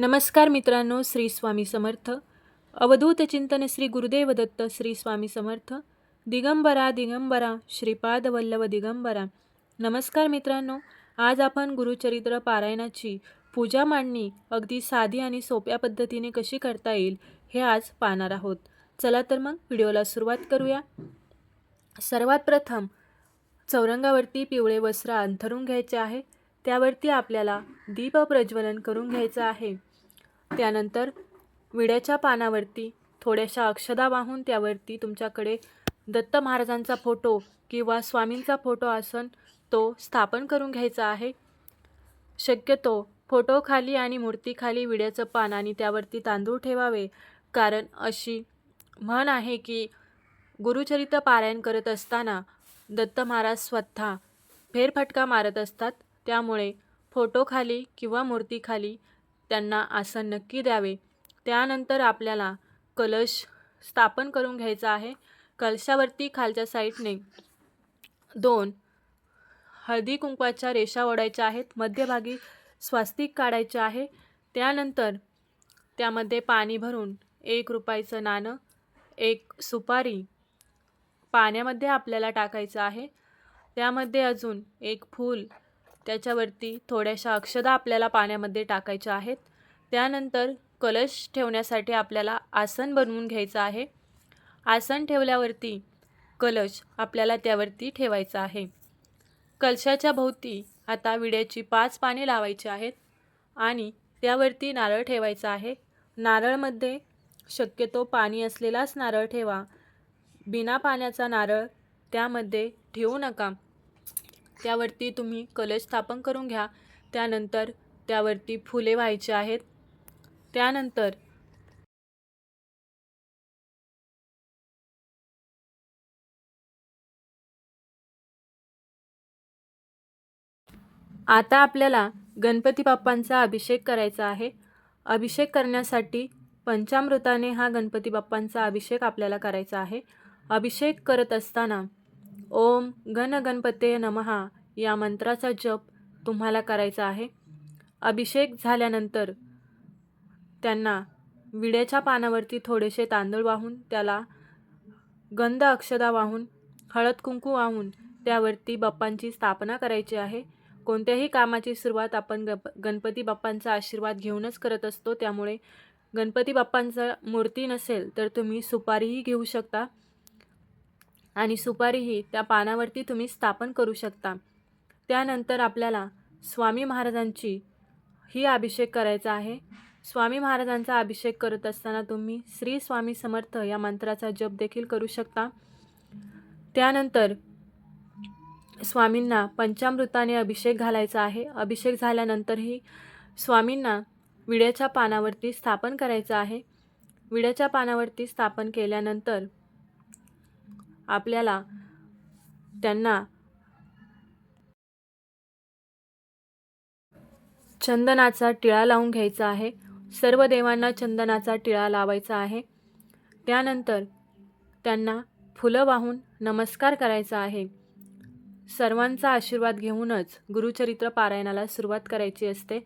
नमस्कार मित्रांनो श्री स्वामी समर्थ. अवधूत चिंतन श्री गुरुदेव दत्त श्री स्वामी समर्थ. दिगंबरा दिगंबरा श्रीपाद वल्लभ दिगंबरा. नमस्कार मित्रांनो आज आपण गुरुचरित्र पारायणाची पूजा मांडणी अगदी साधी आणि सोप्या पद्धतीने कशी करता येईल हे आज पाहणार आहोत. चला तर मग व्हिडिओला सुरुवात करूया. सर्वात प्रथम चौरंगावरती पिवळे वस्त्र अंथरून घ्यायचे आहे. त्यावरती आपल्याला दीप प्रज्वलन करून घ्यायचं आहे. त्यानंतर विड्याच्या पानावरती थोड्याशा अक्षदा वाहून त्यावरती तुमच्याकडे दत्त महाराजांचा फोटो किंवा स्वामींचा फोटो असन तो स्थापन करून घ्यायचा आहे. शक्यतो फोटोखाली आणि मूर्तीखाली विड्याचं पान आणि त्यावरती तांदूळ ठेवावे. कारण अशी म्हण आहे की गुरुचरित पारायण करत असताना दत्त महाराज स्वतः फेरफटका मारत असतात. त्यामुळे फोटोखाली किंवा मूर्तीखाली त्यांना आसन नक्की द्यावे. त्यानंतर आपल्याला कलश स्थापन करून घ्यायचा आहे. कलशावरती खालच्या साईडने दोन हळदी कुंकवाच्या रेषा ओढायच्या आहेत. मध्यभागी स्वास्तिक काढायचे आहे. त्यानंतर त्यामध्ये पाणी भरून एक रुपयाचं नाणं एक सुपारी पाण्यामध्ये आपल्याला टाकायचं आहे. त्यामध्ये अजून एक फूल त्याच्यावरती थोड्याशा अक्षदा आपल्याला पाण्यामध्ये टाकायच्या आहेत. त्यानंतर कलश ठेवण्यासाठी आपल्याला आसन बनवून घ्यायचं आहे. आसन ठेवल्यावरती कलश आपल्याला त्यावरती ठेवायचा आहे. कलशाच्या भोवती आता विड्याची पाच पाने लावायची आहेत आणि त्यावरती नारळ ठेवायचा आहे. नारळमध्ये शक्यतो पाणी असलेलाच नारळ ठेवा. बिना पाण्याचा नारळ त्यामध्ये ठेवू नका. त्यावरती तुम्ही कलश स्थापन करून घ्या. त्यानंतर त्यावरती फुले व्हायची आहेत. त्यानंतर आता आपल्याला गणपती बाप्पांचा अभिषेक करायचा आहे. अभिषेक करण्यासाठी पंचामृताने हा गणपती बाप्पांचा अभिषेक आपल्याला करायचा आहे. अभिषेक करत असताना ओम गण गणपते नमहा. या मंत्राचा जप तुम्हाला करायचा आहे. अभिषेक झाल्यानंतर त्यांना विड्याच्या पानावरती थोडेसे तांदूळ वाहून त्याला गंध अक्षदा वाहून हळद कुंकू वाहून त्यावरती बाप्पांची स्थापना करायची आहे. कोणत्याही कामाची सुरुवात आपण गप गणपती बाप्पांचा आशीर्वाद घेऊनच करत असतो. त्यामुळे गणपती बाप्पांचा मूर्ती नसेल तर तुम्ही सुपारीही घेऊ शकता. आणि सुपारीही त्या पानावरती तुम्ही स्थापन करू शकता. त्यानंतर आपल्याला स्वामी महाराजांची ही अभिषेक करायचा आहे. स्वामी महाराजांचा अभिषेक करत असताना तुम्ही श्री स्वामी समर्थ या मंत्राचा जप देखील करू शकता. त्यानंतर स्वामींना पंचामृताने अभिषेक घालायचा आहे. अभिषेक झाल्यानंतरही स्वामींना विड्याच्या पानावरती स्थापन करायचं आहे. विड्याच्या पानावरती स्थापन केल्यानंतर आपल्याला त्यांना चंदनाचा टिळा लावून घ्यायचा आहे. सर्व देवांना चंदनाचा टिळा लावायचा आहे. त्यानंतर त्यांना फुलं वाहून नमस्कार करायचा आहे. सर्वांचा आशीर्वाद घेऊनच गुरुचरित्र पारायणाला सुरुवात करायची असते.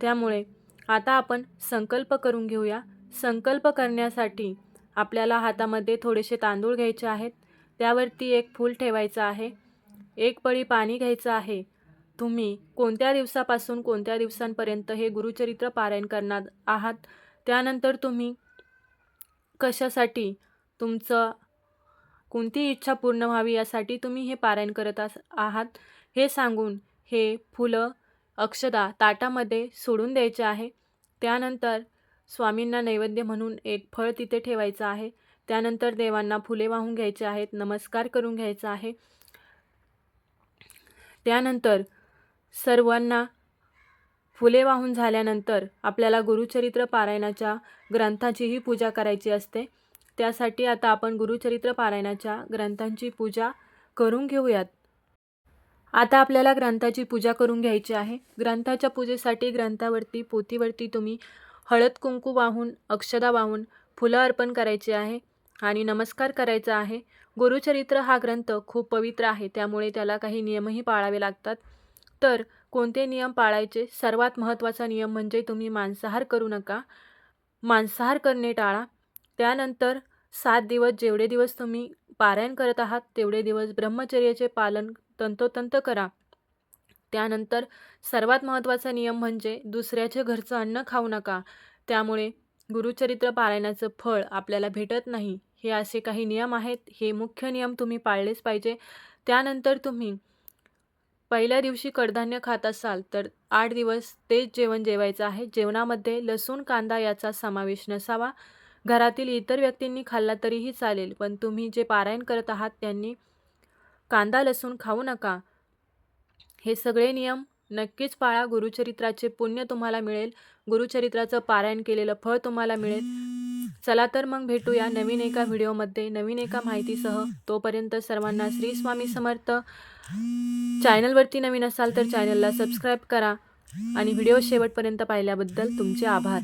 त्यामुळे आता आपण संकल्प करून घेऊया. संकल्प करण्यासाठी आपल्याला हातामध्ये थोडेसे तांदूळ घ्यायचे आहेत. त्यावरती एक फूल ठेवायचं आहे. एक पळी पाणी घ्यायचं आहे. तुम्ही कोणत्या दिवसापासून कोणत्या दिवसांपर्यंत हे गुरुचरित्र पारायण करणार आहात? त्यानंतर तुम्ही कशासाठी तुमचं कोणती इच्छा पूर्ण व्हावी यासाठी तुम्ही हे पारायण करत आहात? हे सांगून हे फुलं अक्षदा ताटामध्ये सोडून द्यायचे आहे. त्यानंतर स्वामींना नैवेद्य म्हणून एक फळ तिथे ठेवायचं आहे. त्यानंतर देवांना फुले वाहून घ्यायचे आहेत नमस्कार करून घ्यायचा आहे. त्यानंतर सर्वांना फुले वाहून झाल्यानंतर आपल्याला गुरुचरित्र पारायणाच्या ग्रंथाचीही पूजा करायची असते. त्यासाठी आता आपण गुरुचरित्र पारायणाच्या ग्रंथांची पूजा करून घेऊयात. आता आपल्याला ग्रंथाची पूजा करून घ्यायची आहे. ग्रंथाच्या पूजेसाठी ग्रंथावरती पोथीवरती तुम्ही हळद कुंकू वाहून अक्षदा वाहून फुलं अर्पण करायची आहे. आणि नमस्कार करायचा आहे. गुरुचरित्र हा ग्रंथ खूप पवित्र आहे त्यामुळे त्याला काही नियमही पाळावे लागतात. तर कोणते नियम पाळायचे? सर्वात महत्त्वाचा नियम म्हणजे तुम्ही मांसाहार करू नका. मांसाहार करणे टाळा. त्यानंतर सात दिवस जेवढे दिवस तुम्ही पारायण करत आहात तेवढे दिवस ब्रह्मचर्याचे पालन तंतोतंत करा. त्यानंतर सर्वात महत्त्वाचा नियम म्हणजे दुसऱ्याचे घरचं अन्न खाऊ नका. त्यामुळे गुरुचरित्र पारायणाचं फळ आपल्याला भेटत नाही. हे असे काही नियम आहेत. हे मुख्य नियम तुम्ही पाळलेच पाहिजे. त्यानंतर तुम्ही पहिल्या दिवशी कडधान्य खात असाल तर आठ दिवस तेच जेवण जेवायचं आहे. जेवणामध्ये लसूण कांदा याचा समावेश नसावा. घरातील इतर व्यक्तींनी खाल्ला तरीही चालेल पण तुम्ही जे पारायण करत आहात त्यांनी कांदा लसूण खाऊ नका. हे सगळे नियम नक्कीच पाळा. गुरुचरित्राचे पुण्य तुम्हाला मिळेल. गुरुचरित्राचं पारायण केलेलं फळ तुम्हाला मिळेल. चला तर मग भेटूया नवीन एका व्हिडिओमध्ये नवीन एका माहितीसह. तोपर्यंत सर्वांना श्री स्वामी समर्थ. चॅनलवरती नवीन असाल तर चॅनलला सबस्क्राईब करा आणि व्हिडिओ शेवटपर्यंत पाहिल्याबद्दल तुमचे आभार.